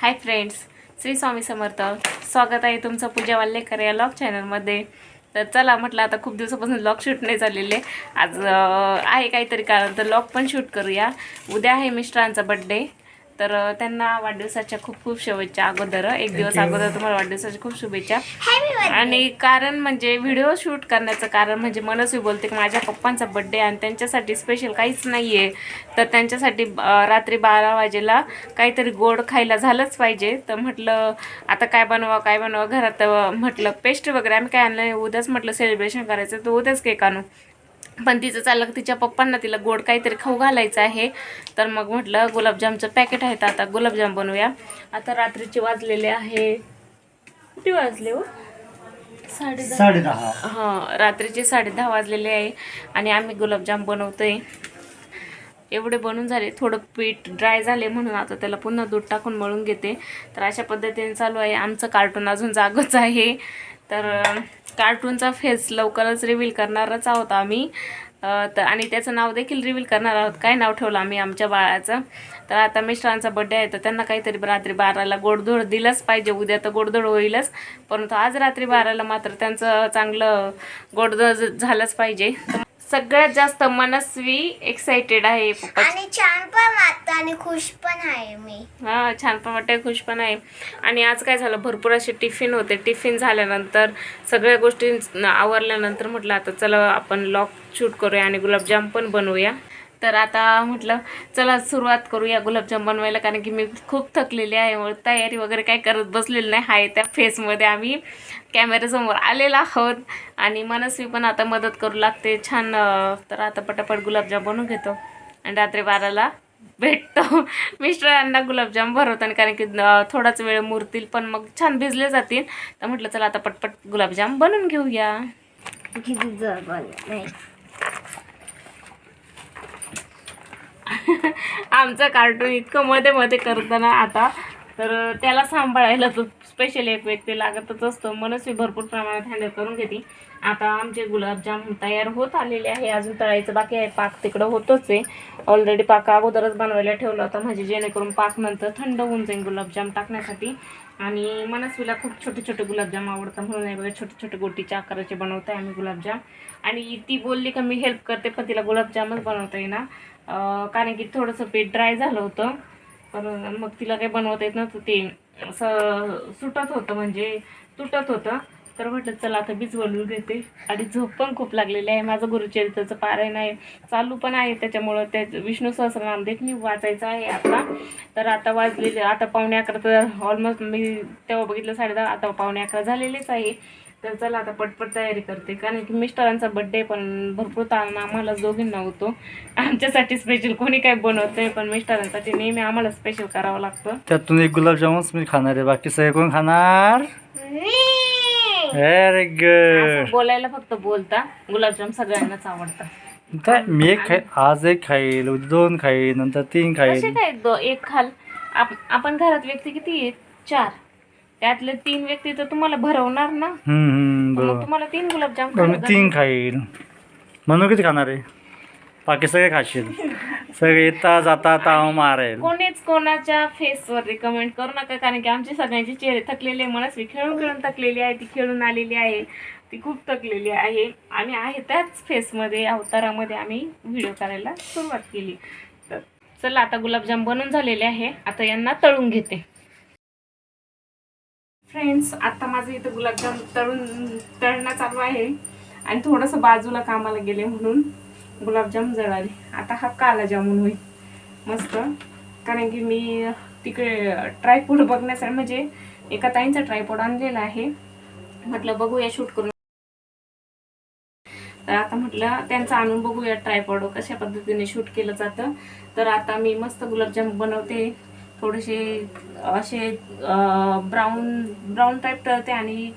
Hi friends Shri Swami Samarth. स्वागत आहे तुमचं पूजा वाल्लेकर या लॉग चॅनलमध्ये. तर चला म्हटलं आता खूप दिवसापासून लॉग शूट नाही झालेले. आज आहे काहीतरी कारण तर लॉग पण शूट करूया. उद्या आहे मिस्टरांचा बड्डे तर त्यांना वाढदिवसाच्या खूप खूप शुभेच्छा अगोदर. एक दिवस अगोदर तुम्हाला वाढदिवसाच्या खूप शुभेच्छा. आणि कारण म्हणजे व्हिडिओ शूट करण्याचं कारण म्हणजे मनस्वी बोलते की माझ्या पप्पांचा बड्डे आणि त्यांच्यासाठी स्पेशल काहीच नाही आहे तर त्यांच्यासाठी रात्री बारा वाजेला काहीतरी गोड खायला झालंच पाहिजे. तर म्हटलं आता काय बनवा काय बनवा घरात म्हटलं पेस्ट्री वगैरे आम्ही काय आणलं उद्याच म्हटलं सेलिब्रेशन करायचं. तर उद्याच केक आणू. पण तिचं चाललं की तिच्या पप्पांना तिला गोड काहीतरी खाऊ घालायचं आहे. तर मग म्हटलं गुलाबजामचं पॅकेट आहे तर आता गुलाबजाम बनवूया. आता रात्रीचे वाजलेले आहे. किती वाजले हो? साडे साडे दहा. हां रात्रीचे साडे दहा वाजलेले आहे आणि आम्ही गुलाबजाम बनवतोय. एवढे बनून झाले थोडं पीठ ड्राय झाले म्हणून आता त्याला पुन्हा दूध टाकून मळून घेते. तर अशा पद्धतीने चालू आहे. आमचं कार्टून अजून जागच आहे. तर कार्टूनचा फेस लवकरच रिव्हील करणारच आहोत आम्ही. तर आणि त्याचं नाव देखील रिव्हील करणार आहोत. काय नाव ठेवलं आम्ही आमच्या बाळाचं? तर आता मिस्टरांचा बड्डे आहे तर त्यांना काहीतरी रात्री बाराला गोडधोड दिलंच पाहिजे. उद्या तर गोडधोड होईलच. परंतु आज रात्री बाराला मात्र त्यांचं चांगलं गोडधोड झालंच पाहिजे. सगळ्यात जास्त मनस्वी एक्साइटेड आहे आणि छान पण वाटतं आणि खुश पण आहे मी. हा छान पण वाटते खुश पण आहे. आणि आज काय झालं? भरपूर असे टिफिन होते. टिफिन झाल्यानंतर सगळ्या गोष्टी आवरल्यानंतर म्हटलं आता चला आपण लॉक शूट करूया आणि गुलाबजाम पण बनवूया. तर आता म्हटलं चला सुरुवात करूया गुलाबजाम बनवायला कारण की मी खूप थकलेली आहे. मग तयारी वगैरे काय करत बसलेली नाही. आहे त्या फेसमध्ये आम्ही कॅमेऱ्यासमोर आलेला आहोत. आणि मनस्वी पण आता मदत करू लागते. छान तर आता पटापट गुलाबजाम बनवून घेतो. आणि रात्री बाराला भेटतो. मिस्टरांना गुलाबजाम भरवताना कारण की थोडाच वेळ मुरतील पण मग छान भिजले जातील. तर म्हटलं चला आता पटपट गुलाबजाम बनवून घेऊया किती जवळ नाही आमचं कार्टून इतकं मध्ये मध्ये करताना आता. तर त्याला सांभाळायला तो स्पेशल एक व्यक्ती लागतच असतो. मनस्वी भरपूर प्रमाणात हँडल करून घेते. आता आमचे गुलाबजाम तयार होत आलेले आहे. अजून तळायचं बाकी आहे. पाक तिकडं होतच आहे. ऑलरेडी पाक अगोदरच बनवायला ठेवला होता. म्हणजे जेणेकरून पाक नंतर थंड होऊन जाईल गुलाबजाम टाकण्यासाठी. आणि मनस्वीला खूप छोटे छोटे गुलाबजाम आवडतात म्हणून हे बघा छोटे छोटे गोटीच्या आकाराचे बनवते आम्ही गुलाबजाम. आणि ती बोलली का मी हेल्प करते पण तिला गुलाबजामच बनवता येईना. कारण की थोडंसं पेट ड्राय झालं होतं पण मग तिला काही बनवता येत नव्हतं. ते असं सुटत होतं म्हणजे तुटत होतं. तर म्हटलं चला आता बीज बनवून घेते आणि झोप पण खूप लागलेली आहे. माझं गुरुचरित्राचं पारायण आहे. चालू पण आहे त्याच्यामुळं त्या विष्णू सहस्रनाम देखील मी वाचायचं आहे आता. तर आता वाजलेले आता पावणे अकरा तर ऑलमोस्ट मी तेव्हा बघितलं साडे दहा आता पावणे अकरा झालेलेच आहे. तर चला आता पटपट तयारी करते. कारण की मिस्टरांचा बड्डे पण भरपूर ताण आम्हाला दोघींना होतो. आमच्यासाठी स्पेशल कोणी काही बनवत नाही पण मिस्टरांसाठी नेहमी आम्हाला स्पेशल करावं लागतं. त्यातून एक गुलाबजामुनच मी खाणार आहे. बाकी सगळे कोण खाणार? व्हेरी गुड बोलायला फक्त बोलता. गुलाबजाम सगळ्यांनाच आवडतात काय मी एक खाई आज एक खाईल उद्या दोन खाईल नंतर तीन खाईल. काय दो एक खाल? आप- आपण घरात व्यक्ती किती आहेत? चार. त्यातले तीन व्यक्ती तर तुम्हाला भरवणार ना? तुम्हाला तीन गुलाबजाम तीन खाईल. म्हणून किती खाणार आहे? बाकी सगळे खाशील. सगळे येता जाता ताव मारेल. कोणीच कोणाच्या फेसवर रिकमेंड करू नका कारण की आमचे सगळ्यांचे चेहरे थकलेले मनस्वी खेळून खेळून थकलेली आहे ती खेळून आलेली आहे. ती खूप थकलेली आहे. आम्ही आहे त्याच फेसमध्ये अवतारामध्ये आम्ही व्हिडिओ करायला सुरुवात केली. तर चला आता गुलाबजाम बनून झालेले आहे. आता यांना तळून घेते. फ्रेंड्स आता माझं इथं गुलाबजाम तळून तळणं चालू आहे. आणि थोडंसं बाजूला कामाला गेले म्हणून. गुलाबजाम जळाले. आता हा काला जामून होईल. मस्त. कारण की मी तिकडे ट्रायपोड बघण्यासाठी म्हणजे एका ताईंचा ट्रायपोड आणलेला आहे. म्हटलं बघूया शूट करून. तर आता म्हटलं त्यांचा आणून बघूया ट्रायपॉड कशा पद्धतीने शूट केलं जातं. तर आता मी मस्त गुलाबजाम बनवते. थोडेसे असे ब्राऊन ब्राऊन टाईप ठरते आणि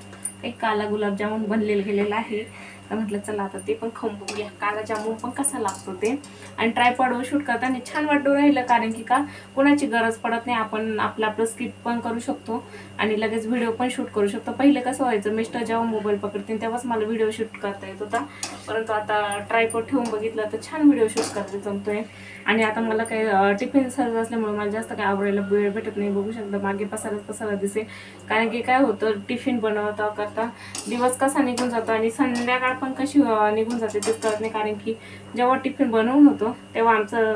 एक काला गुलाबजामुन बनलेलं गेलेला आहे. तर म्हटलं चला आता ते पण खाऊन बघूया काला जामून पण कसा लागतो ते. आणि ट्रायपॉडवर शूट करताना छान वाटू राहिलं कारण की का कोणाची गरज पडत नाही आपण आपलं आपलं स्किप पण करू शकतो आणि लगेच व्हिडिओ पण शूट करू शकतो. पहिले कसं व्हायचं मिस्टर जेव्हा मोबाईल पकडतील तेव्हाच मला व्हिडिओ शूट करता येत होता. परंतु आता ट्रायपॉड ठेवून बघितलं तर छान व्हिडिओ शूट करता जमतोय. आणि आता मला काही टिफिन सर्व असल्यामुळे मला जास्त काही आवडायला वेळ भेटत नाही बघू शकता मागे पसारच पसारा दिसे कारण की काय होतं टिफिन बनवता करता दिवस कसा निघून जातो आणि संध्याकाळ पण कशी निघून जाते तेच कळत नाही. कारण की जेव्हा टिफिन बनवून होतो तेव्हा आमचं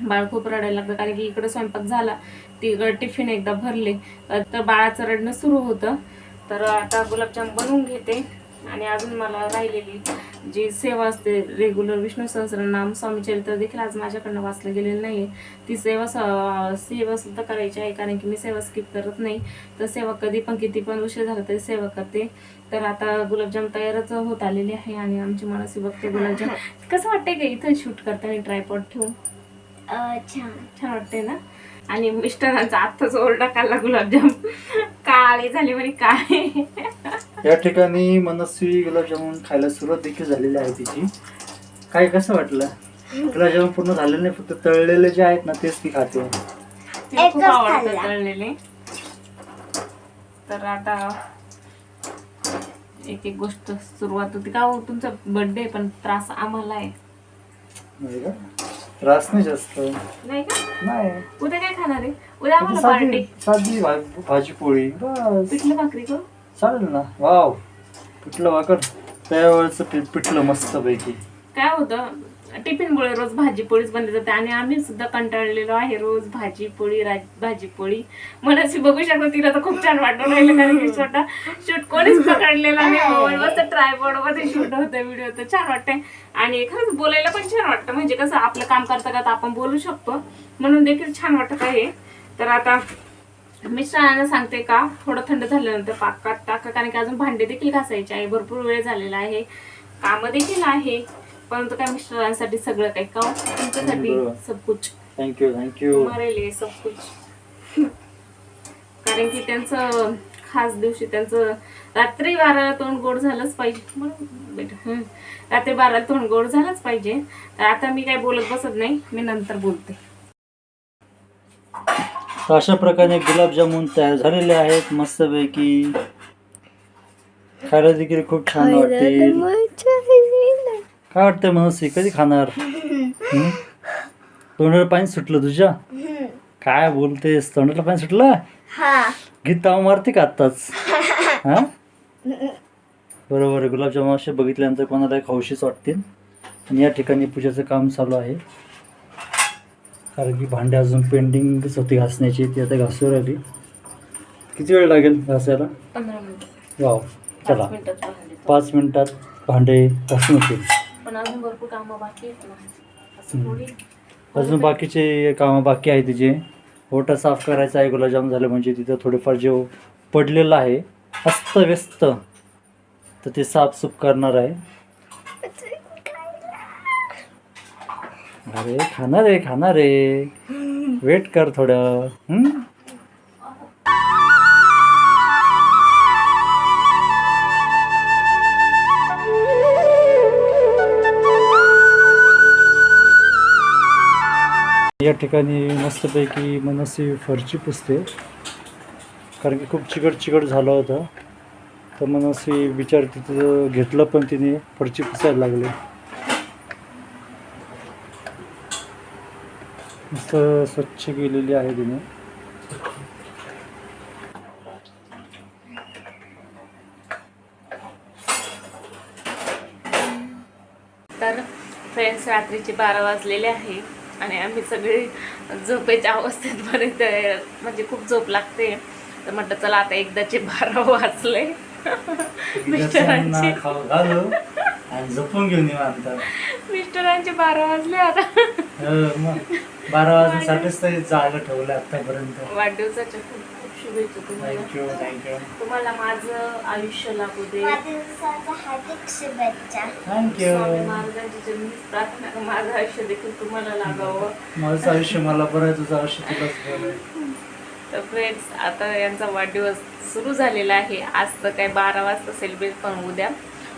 बाळ खूप रडायला लागतं कारण की इकडं स्वयंपाक झाला तिकडं टिफिन एकदा भरले. तर बाळाचं रडणं सुरू होतं. तर आता गुलाबजाम बनवून घेते. आणि अजून मला राहिलेली जी सेवा असते रेग्युलर विष्णू सहस्रनाम स्वामी चरित्र देखील आज माझ्याकडनं वाचलं गेलेलं नाही ती सेवा स- सेवा सुद्धा करायची आहे कारण की मी सेवा स्किप करत नाही. तर सेवा कधी पण किती पण उशीर झाला तरी सेवा करते. तर आता गुलाबजाम तयारच होत आलेली आहे आणि आमची मनसी बघते गुलाबजाम. कसं वाटतंय का इथं शूट करताना ट्रायपॉड ठेवून? छान. छान वाटते ना? आणि मिस्टरांचा आत्ताच ओरडा काढला गुलाबजाम. काळी झाली म्हणे काळे. या ठिकाणी मनस्वी गुलाबजामुन खायला सुरुवात देखील झालेली आहे तिची. काय कसं वाटलं? गुलाबजामुन पूर्ण झालेलं नाही फक्त तळलेले जे आहेत ना तेच ती खाते. तिला खूप एकच आवडतं खाल्ला. तळलेले. तर आता एक एक गोष्ट सुरुवात होती. का हो तुमचा बर्थडे पण त्रास आम्हाला आहे. नाही का? त्रास नाही जास्त. नाही का? नाही. उद्या काय खाणार आहे? उद्या आम्हाला साधी पार्टी साधी भा- भाजी पोळी बस. पिठलं भाकरी करू चालेल ना? वाव. पिठलं वाकर त्यावेळेचं पीठ पिठलं मस्त पैकी काय होतं टिफिनमुळे रोज भाजी पोळीच बनली जाते आणि आम्ही सुद्धा कंटाळलेलो आहे रोज भाजी पोळी राज भाजी पोळी. मनसी बघू शकतो तिला तर खूप छान वाटून राहिलं कारण की छोटा. शूट कोणीच पकडलेला नाही. मस्त ट्रायपॉडमध्ये शूट होतं व्हिडिओ तर छान वाटतंय. आणि खरंच बोलायला पण छान वाटतं. म्हणजे कसं आपलं काम करता करता आपण बोलू शकतो. म्हणून देखील छान वाटत आहे. तर आता मिश्रणाने सांगते का थोडं थंड झाल्यानंतर पाकात टाका कारण की अजून भांडे देखील घासायचे आहे. भरपूर वेळ झालेला आहे. कामं देखील आहे. परंतु काय मिस्टरांसाठी सगळं काही का? तुमच्यासाठी बरोबर. सब कुछ. थँक्यू थँक्यू मरेल सब कुछ. कारण की त्यांचं खास दिवशी त्यांचं रात्री बाराला तोंड गोड झालंच पाहिजे. म्हणून बेटा. रात्री बाराला तोंड गोड झालंच पाहिजे. तर आता मी काय बोलत बसत नाही. मी नंतर बोलते. तर अशा प्रकारे गुलाबजामुन तयार झालेले आहेत. मस्तपैकी. खायला देखील खूप छान वाटतील. काय वाटतंय मनसी कधी खाणार? तोंडाला पाणी सुटलं तुझ्या? काय बोलतेस? तोंडाला पाणी सुटलं? हा. गीत ताव मारते का आत्ताच? हा? बरोबर आहे. गुलाबजामुन असे बघितल्यानंतर कोणाला खाऊशीच वाटतील. आणि या ठिकाणी पूजेचं काम चालू आहे. कारण की भांडे अजून पेंडिंगच होती घासण्याची ती आता घासू राहिली. किती वेळ लागेल घासायला? वाव चला. पाच मिनिटात भांडे. घासून होतील. अजून बाकीचे कामं बाकी आहे तिचे. ओटा साफ करायचा आहे गुलाबजाम झालं म्हणजे तिथं थोडेफार जे पडलेलं आहे अस्त व्यस्त तर ते साफसूफ करणार आहे. अरे खाणार आहे खाणार आहे वेट कर थोडं. या ठिकाणी मस्तपैकी मनसी फरची पुसते. कारण की खूप चिकट चिकट झालं होतं. तर मनसी विचार तिथं घेतलं पण तिने फरची पुसायला लागली. मस्त स्वच्छ केलेली आहे तिने. तर फ्रेंड्स रात्रीचे बारा वाजलेले आहे आणि आम्ही सगळे झोपेच्या अवस्थेत बरेच म्हणजे खूप झोप लागते. तर म्हटलं चला आता एकदाचे बारा वाजले. मिस्टरांचे खाऊ घालू आणि झोपून घेऊन मिस्टरांचे बारा वाजले आता. बारा वाजण्यासाठीच तरी जागा ठेवलं आतापर्यंत वाढदिवसाच्या खूप खूप शुभेच्छा तुम्हाला. थँक्यू थँक्यू तुम्हाला माझं आयुष्य लागू दे. वाढदिवसाच्या हार्दिक शुभेच्छा. थँक्यू स्वामी महाराजांची जन्मीच प्रार्थना माझं आयुष्य देखील तुम्हाला लागावं. माझं आयुष्य मला बरं आहे तुझं आयुष्य तुलाच बरं आहे. तर फ्रेंड्स आता यांचा वाढदिवस सुरू झालेला आहे. आज तर काय बारा वाजता सेलिब्रेट पण उद्या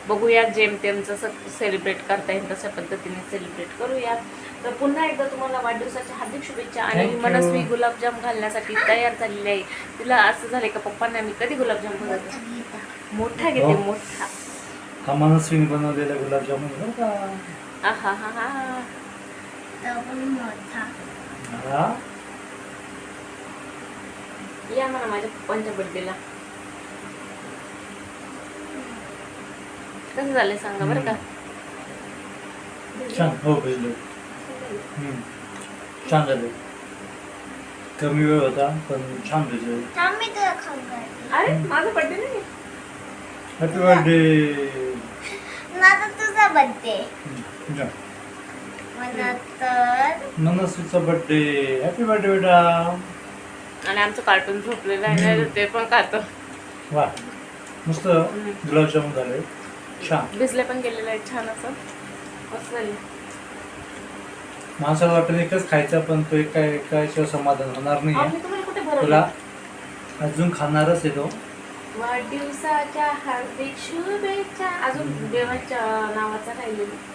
बघूयात जेमतेम जसं सेलिब्रेट करता येईल तशा पद्धतीने सेलिब्रेट करूयात. तर पुन्हा एकदा तुम्हाला वाढदिवसाच्या हार्दिक शुभेच्छा आणि Thank you. मनस्वी गुलाबजाम घालण्यासाठी तयार झालेली आहे. तिला असं झालंय का पप्पांना मी कधी गुलाबजाम बनवतो? मोठा घेते हो. मोठा. हा मनस्वीने बनवलेला गुलाबजामुन बरं का? आहा हा हा. हा? या म्हणा माझ्या पप्पांच्या बर्थडेला कसं झालंय सांगा बरं का? छान. हो भिजलो. छान झाले. कमी वेळ होता पण छान भिजले थांब मी तुला खाऊ घालते अरे माझा बर्थडे नाही? हॅपी बर्थडे माझा तुझा बर्थडे मला तर मनस्वीचा बर्थडे हॅपी बर्थडे बेटा. आणि आमचं कार्टून झोपलेलं आहे ना ते पण खातो. वा. मस्त गुलाबजामुन झाले. छान. भिजले पण गेलेलं आहे छान असं. मस्त झाले. माणसाला वाटतं एकच खायचा पण तो एका एकाशिवाय समाधान होणार नाही आम्ही तुम्हाला कुठे तुला भरवलं अजून खाणारच आहे तो. वाढदिवसाच्या हार्दिक शुभेच्छा. अजून देवाच्या नावाचा राहिलेला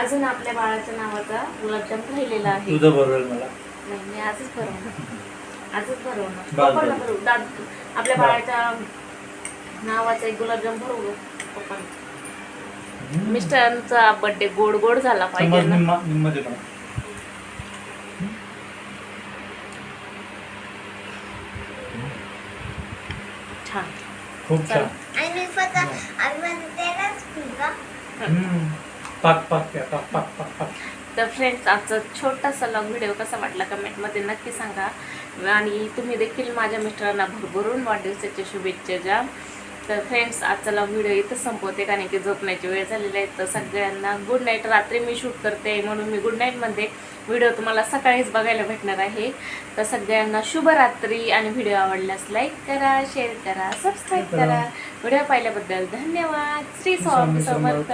अजून आपल्या बाळाच्या नावाचा गुलाबजाम राहिलेला आहे. तुझं बरोबर मला. नाही मी आजच भरवणार. आजच भरवणार. भरवू दाद आपल्या बाळ. बाळाच्या नावाचा एक गुलाबजाम भरवू पप्पांना. मिस्टरांचा बर्थडे गोड गोड झाला पाहिजे ना. छान. खूप छान. आणि पिका. पाक पाक पाक पाक पाक. तर फ्रेंड्स आजचा छोटासा लॉग व्हिडिओ कसा वाटला कमेंटमध्ये नक्की सांगा. आणि तुम्ही देखील माझ्या मिस्टरांना भरभरून वाढदिवसाच्या शुभेच्छा द्या. तर फ्रेंड्स आजचा व्हिडिओ इथं संपवते कारण की झोपण्याची वेळ झालेली आहे. तर सगळ्यांना गुड नाईट रात्री मी शूट करते. म्हणून मी गुड नाईटमध्ये व्हिडिओ तुम्हाला सकाळीच बघायला भेटणार आहे. तर सगळ्यांना शुभरात्री आणि व्हिडिओ आवडल्यास लाईक करा शेअर करा सबस्क्राईब करा. व्हिडिओ पाहिल्याबद्दल धन्यवाद. श्री स्वामी समर्थ.